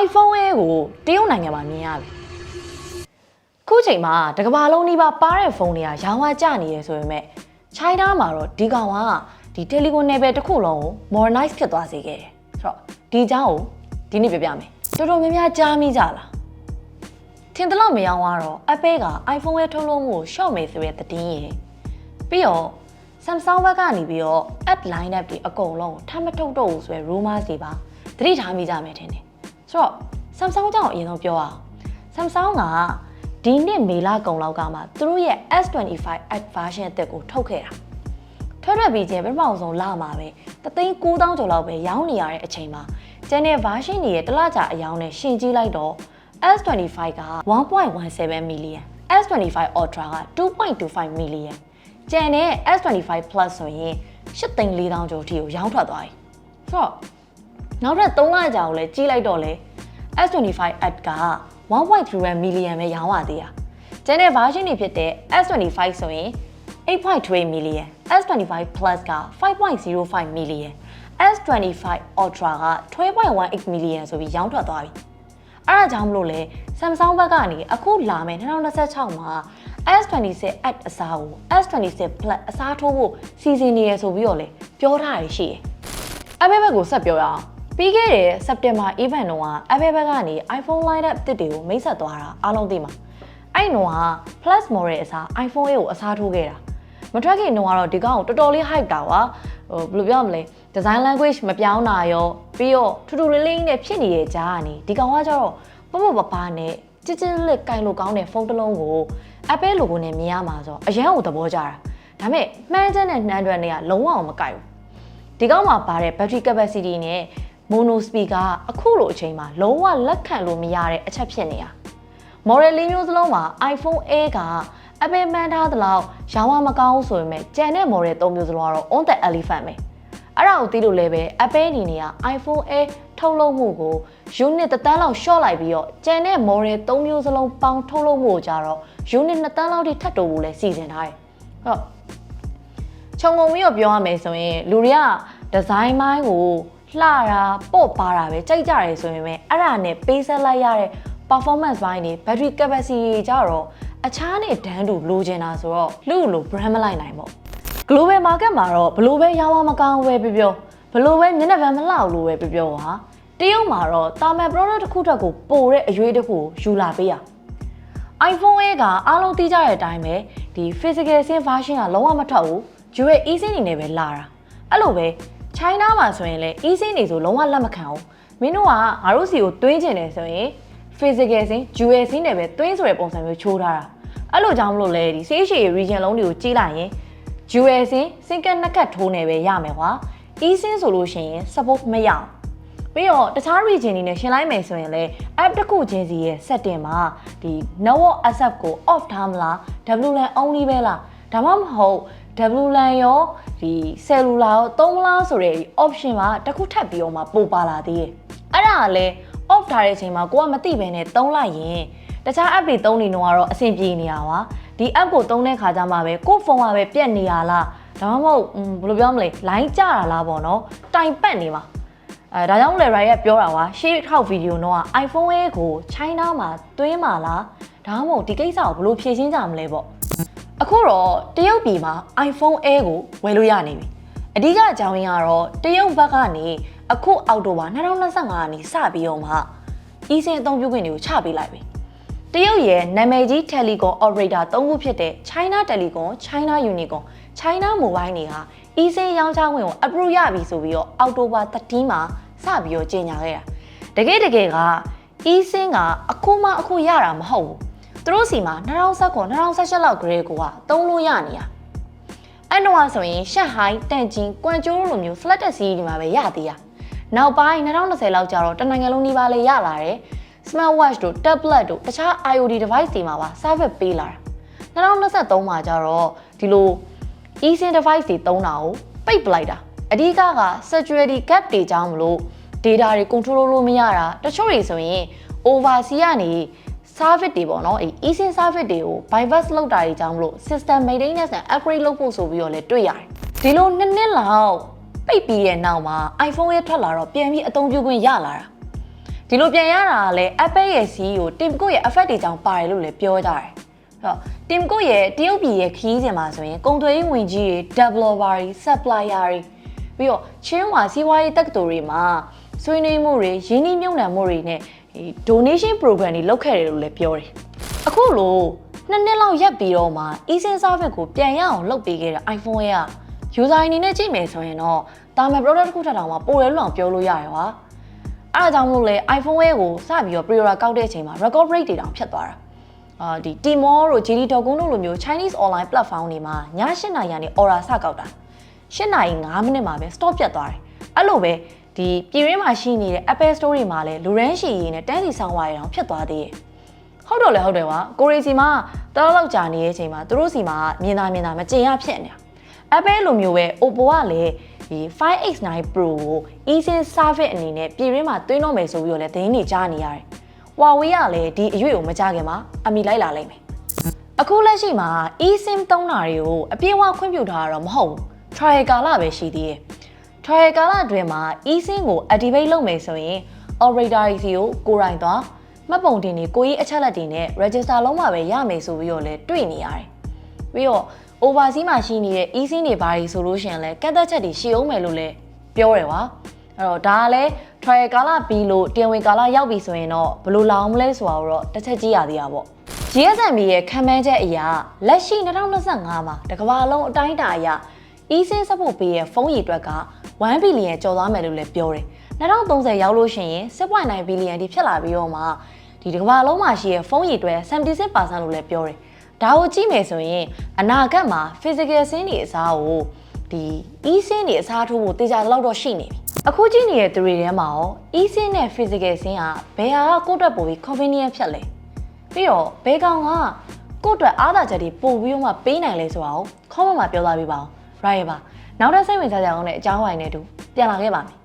iPhone ရဲ့ကိုတရုတ်နိုင်ငံမှာမြင်ရပြီခုချိန်မှာတကဘာလုံးနှိပါပါတဲ့ဖုန်းတွေကရောင်းဝကျနေရဆိုပေမဲ့ China မှာတော့ဒီကောင်ကဒီ Telecom level တစ်ခုလုံးကို modernize ဖြစ်သွားစေခဲ့တယ်ဆိုတော့ဒီအကြောင်းကိုဒီနေ့ပြပြမယ်တော်တော်များများကြားမိကြလားထင်တယ်လို့မရောင်းတော့ Apple က iPhone ရဲ့ထုတ်လုပ်မှုကို short မယ်ဆိုတဲ့သတင်းရယ်ပြီးတော့ Samsung ဘက်ကနေပြီးတော့ app line up တွေအကုန်လုံးကိုထပ်မထုတ်တော့ဘူးဆိုရယ် rumors တွေပါသတိထားမိကြမယ်ထင်တယ် ဆိုတော့ Samsung ကြောင့်အရင်ဆုံးပြောအောင် Samsung ကဒီနှစ်မေလကုန်လောက်ကမှသူတို့ရဲ့ S25 App version အသစ်ကိုထုတ်ခဲ့တာထွက်ထွက်ပြီးချင်းပထမဆုံးလာမှာပဲတသိန်း9000ကျော်လောက်ပဲရောင်းနေရတဲ့အချိန်မှာကျန်တဲ့ version တွေရဲ့တစ်လကြာအယောင်းနဲ့ရှင်ကြည့်လိုက်တော့ S25 က1.17 million S25 Ultra က2.25 million ကျန်တဲ့ S25 Plus ဆိုရင်8,400ကျော်အထိကိုရောင်းထွက်သွားပြီဆိုတော့ နောက်ထပ်3လကြာကိုလည်းကြီးလိုက်တော့လေ S25 App က1.3 million ပဲရောင်းရသေးတာကျန်တဲ့ version တွေဖြစ်တဲ့ S25 ဆိုရင်8.3 million S25 Plus က5.05 million S25 Ultra က12.18 million ဆိုပြီးရောင်းထွက်သွားပြီအဲ့ဒါကြောင့်မလို့လေ Samsung ဘက်ကနေအခုလာမယ်2026မှာ S26 App အစားကို S26 Plus အစားထိုးဖို့စီစဉ်နေရဆိုပြီးတော့လေပြောထားရရှိတယ်။ Apple ဘက်ကိုဆက်ပြောရအောင်။ ပြီးခဲ့တဲ့ September event တုန်းက Apple ဘက်ကနေ iPhone lineup အသစ်တွေကိုမိတ်ဆက်သွားတာအားလုံးသိမှာ။အဲ့နော်က Plus model အစား iPhone 8ကိုအစားထိုးခဲ့တာ။မထွက်ခင်တော့ကတော့ဒီကောင်ကိုတော်တော်လေး hype တာပါ။ဟိုဘယ်လိုပြောမလဲ design language မပြောင်းတာရောပြီးတော့ထူထူလေးလေးနဲ့ဖြစ်နေတဲ့ကြားကနေဒီကောင်ကကျတော့ပပပပနဲ့ချစ်ချစ်လစ်ကင်လို့ကောင်းတဲ့ဖုန်းတစ်လုံးကို Apple logo နဲ့မြင်ရမှာဆိုအရန်ကိုသဘောကျတာဒါပေမဲ့မှန်းချက်နဲ့နှမ်းတွက်တွေကလုံးဝမကိုက်ဘူးဒီကောင်မှာပါတဲ့ battery capacity နဲ့ mono speaker အခုလိုအချိန်မှာလုံးဝလက်ခံလို့မရတဲ့အချက်ဖြစ်နေတာ model လေးမျိုးစလုံးမှာ iPhone A က Apple မှန်းထားသလောက်ရောင်းရမကောင်းဆိုပေမဲ့ကျန်တဲ့ model ၃မျိုးစလုံးကတော့ on the elephant ပဲအဲ့ဒါကိုသိလို့လည်းပဲ Apple အနေနဲ့က iPhone A ထုတ်လုပ်မှုကို unit တစ်တန်းလောက် short လိုက်ပြီးတော့ကျန်တဲ့ model ၃မျိုးစလုံးပေါင်းထုတ်လုပ်မှုကိုကြတော့ unit 2တန်းလောက်ထိထပ်တိုးဖို့လည်းစီစဉ်ထားတယ်။ဟုတ်ခြုံငုံပြီးတော့ပြောရမယ်ဆိုရင်လူတွေကဒီဇိုင်းမိုင်းကို လှတာပေါ့ပါတာပဲကြိုက်ကြတယ်ဆိုရင်ပဲအဲ့ဒါနဲ့ပေးဆက်လိုက်ရတဲ့ performance ဘိုင်းတွေ battery capacity တွေကြတော့အခြားနဲ့တန်းတူလိုချင်တာဆိုတော့လူ့လို brand မလိုက်နိုင်ပေါ့ global market မှာတော့ဘလို့ပဲရောင်းအောင်မကောင်းပဲပြောပြောဘလို့ပဲမျက်နှာပန်းမလှဘူးလို့ပဲပြောပြောဟာတရုတ်မှာတော့တာမန် product တစ်ခုတစ်ခုပိုတဲ့အရွေးတစ်ခုကိုယူလာပေးရ iPhone 8ကအားလုံးသိကြတဲ့အတိုင်းပဲဒီ physical sim version ကလုံးဝမထွက်ဘူး UA eSIM နေနဲ့ပဲလာတာအဲ့လိုပဲ China မှာဆိုရင်လည်း eSIM နေဆိုလုံးဝလက်မခံဘူးမင်းတို့ကငါတို့စီကိုတွင်းကျင်တယ်ဆိုရင် physical sim UA sim နဲ့ပဲတွင်းဆိုတဲ့ပုံစံမျိုးချိုးထားတာအဲ့လိုကြောင့်မလို့လဲဒီ CHA region လုံးတွေကိုကြီးလိုက်ရင် UA sim စင်ကက်နှစ်ကတ်ထိုးနေပဲရမယ်ကွာ eSIM ဆိုလို့ရှိရင် support မရအောင်ပြီးတော့တခြား region တွေနဲ့ရှင်းလိုက်မယ်ဆိုရင်လည်း app တစ်ခုချင်းစီရဲ့ setting မှာဒီ network accept ကို off ထားမလား WLAN only ပဲလားဒါမှမဟုတ် WLAN ရောဒီ cellular ရောသုံးမလားဆိုတဲ့ option မှာတစ်ခုထပ်ပြီးတော့မှပို့ပါလာသေးတယ်အဲ့ဒါကလည်း off ထားတဲ့အချိန်မှာကိုကမသိဘဲနဲ့သုံးလိုက်ရင်တခြား app တွေသုံးနေတော့ကတော့အဆင်ပြေနေတာပါဒီ app ကိုသုံးတဲ့ခါကျမှပဲကို့ဖုန်းကပဲပြက်နေရလားဒါမှမဟုတ်ဘယ်လိုပြောမလဲ line ကျတာလားပေါ့နော်တိုင်ပတ်နေမှာအဲဒါကြောင့်လေ Rai ကပြောတာကရှေ့ထောက်ဗီဒီယိုတော့ iPhone 8ကို China မှာတွင်းမှာလားဒါမှမဟုတ်ဒီကိစ္စကိုဘယ်လိုဖြေရှင်းကြမလဲပေါ့ အခုတော့တရုတ်ပြည်မှာ iPhone Air ကိုဝယ်လို့ရနေပြီအဓိကအကြောင်းရင်းကတော့တရုတ်ဘက်ကနေအခုအောက်တိုဘာ2025ကနေစပြီးတော့မှ eSIM အသုံးပြုခွင့်တွေကိုချပေးလိုက်ပြီတရုတ်ရဲ့နာမည်ကြီး telecom operator ၃ခုဖြစ်တဲ့ China Telecom, China Unicom, China Mobile တွေဟာ eSIM ရောင်းချခွင့်ကို approve ရပြီဆိုပြီးတော့အောက်တိုဘာ13မှာစပြီးတော့ကြေညာခဲ့တာတကယ်တကယ်က eSIM ကအခုမှအခုရတာမဟုတ်ဘူး သူတို့စီမှာ2019 2018လောက်ကလေးကိုကသုံးလို့ရနေတာအဲ့တော့ဆိုရင်ရှက်ဟိုင်းတန်ဂျင်ကွမ်ကျိုးလိုမျိုး flat စီးဒီမှာပဲရသေးတာနောက်ပိုင်း2020လောက်ကျတော့တနိုင်ငံလုံးနှီးပါလေရလာတယ် smart watch တို့ tablet တို့တခြား IoT device တွေမှာပါ service ပေးလာတာ2023မှာကျတော့ဒီလို eSIM device တွေသုံးတာကိုပိတ်ပလိုက်တာအဓိကက security gap တွေကြောင့်မလို့ data တွေ control လို့မရတာတချို့တွေဆိုရင် oversea ကနေ service တွေပေါ့နော်အဲ eSIM service တွေကို bypass လုပ်တာတွေကြောင့်မလို့ system maintenance နဲ့ upgrade လုပ်ဖို့ဆိုပြီးတော့လည်းတွေ့ရတယ်ဒီလိုနှစ်နှစ်လောက်ပိတ်ပြီးရဲ့နောက်မှာ iPhone ရဲ့ထွက်လာတော့ပြန်ပြီးအသုံးပြုခွင့်ရလာတာဒီလိုပြန်ရတာကလည်း Apple ရဲ့ CEO Tim Cook ရဲ့ effect တွေကြောင့်ပါတယ်လို့လည်းပြောကြတယ်အဲ့တော့ Tim Cook ရဲ့တရုတ်ပြည်ရဲ့ခီးစဉ်မှာဆိုရင်ကုန်သွယ်ရေးဝင်ကြီးတွေ developer တွေ supplier တွေပြီးတော့ချင်းဝါစီးပွားရေးတက္ကသိုလ်တွေမှာ ဆွေးနွေးမှုတွေရင်းနှီးမြှုပ်နှံမှုတွေနဲ့ဒီ donation program တွေလုပ်ခဲ့တယ်လို့လည်းပြောတယ်အခုလို့နှစ်နှစ်လောက်ရက်ပြီးတော့မှ eSIM service ကိုပြန်ရအောင်လုပ်ပေးခဲ့တဲ့ iPhone ရဲ့ user အနေနဲ့ကြည့်မယ်ဆိုရင်တော့တာမန် product တစ်ခုထက်တောင်မှပိုတယ်လို့အောင်ပြောလို့ရတယ်ကွာအဲ့ဒါကြောင့်မို့လဲ iPhone ရဲ့ကိုစပြီးတော့ pre-order ကောက်တဲ့အချိန်မှာ record rate တွေတောင်ဖြတ်သွားတာအာဒီ Tmall တို့ JD.com တို့လိုမျိုး Chinese online platform တွေမှာည8နာရီကနေ order စကောက်တာ8နာရီ9မိနစ်မှာပဲ stop ပြတ်သွားတယ်အဲ့လိုပဲ ဒီပြည်ရင်းမှာရှိနေတဲ့ Apple Store တွေမှာလည်းလူရန်ရှည်ရည်နဲ့တန်းစီဆောင်ဝါရအောင်ဖြစ်သွားသေးတယ်ဟုတ်တော့လေဟုတ်တယ်ကွာကိုရီစီမှာတော်တော်လောက်ကြာနေတဲ့အချိန်မှာသူတို့စီမှာမြင်သာမြင်သာမကျင်ရဖြစ်နေတာ Apple လိုမျိုးပဲ Oppo ကလည်းဒီ 5X9 Pro ကို eSIM service အနေနဲ့ပြည်ရင်းမှာသွင်းတော့မယ်ဆိုပြီးတော့လည်းသတင်းတွေကြားနေရတယ်။ Huawei ကလည်းဒီအရွေ့ကိုမကြခင်မှာအမိလိုက်လာလိမ့်မယ်။အခုလက်ရှိမှာ eSIM သုံးတာတွေကိုအပြည့်အဝခွင့်ပြုထားတာတော့မဟုတ်ဘူး။ trial ကာလပဲရှိသေးတယ်။ trial ကာလအတွင်းမှာ eSIM ကို activate လုပ်မယ်ဆိုရင် operator တွေစီကိုကိုယ်တိုင်သွားမှတ်ပုံတင်တွေကိုကြီးအချက်လက်တွေနဲ့ register လုံးမှာပဲရမယ်ဆိုပြီးတော့လည်းတွေ့နေရတယ်။ပြီးတော့ overseas မှာရှိနေတဲ့ eSIM တွေဘာတွေဆိုလို့ရှိရင်လည်းကတ်သက်ချက်တွေရှိအောင်မယ်လို့လည်းပြောတယ်ကွာအဲ့တော့ဒါကလည်း trial ကာလပြီးလို့တင်ဝင်ကာလရောက်ပြီဆိုရင်တော့ဘယ်လိုလာအောင်မလဲဆိုတာကိုတော့တစ်ချက်ကြည့်ရသေးတာပေါ့ GSM ရဲ့ခံမှန်းချက်အရလက်ရှိ2025မှာတစ်ကမ္ဘာလုံးအတိုင်းအတာအရ eSIM စဖို့ပေးရဲ့ဖုန်းရည်အတွက်က 1ဘီလီယံကျော်သွားမယ်လို့လည်းပြောတယ်2030ရောက်လို့ရှိရင်6.9ဘီလီယံတိဖြစ်လာပြီးတော့မှဒီတစ်ကမ္ဘာလုံးမှာရှိတဲ့ဖုန်းရည်အတွက်76%လို့လည်းပြောတယ်ဒါကိုကြည့်မယ်ဆိုရင်အနာဂတ်မှာ physical sim တွေအစားကိုဒီ e-sim တွေအစားထိုးဖို့တေချာတော့တော့ရှိနေပြီအခုကြည့်နေတဲ့သူတွေထဲမှာရော e-sim နဲ့ physical sim ကဘယ်ဟာကကိုယ့်အတွက်ပိုပြီး convenient ဖြစ်လဲပြီးတော့ဘယ်ကောင်ကကိုယ့်အတွက်အားသာချက်တွေပို့ပြီးတော့မှပေးနိုင်လဲဆိုတာကို comment မှာပြောသားပေးပါအောင် right ပါ နောက်ထပ်စိတ်ဝင်စားကြအောင်တဲ့အကြောင်းအရာတွေနဲ့တူပြန်လာခဲ့ပါမယ်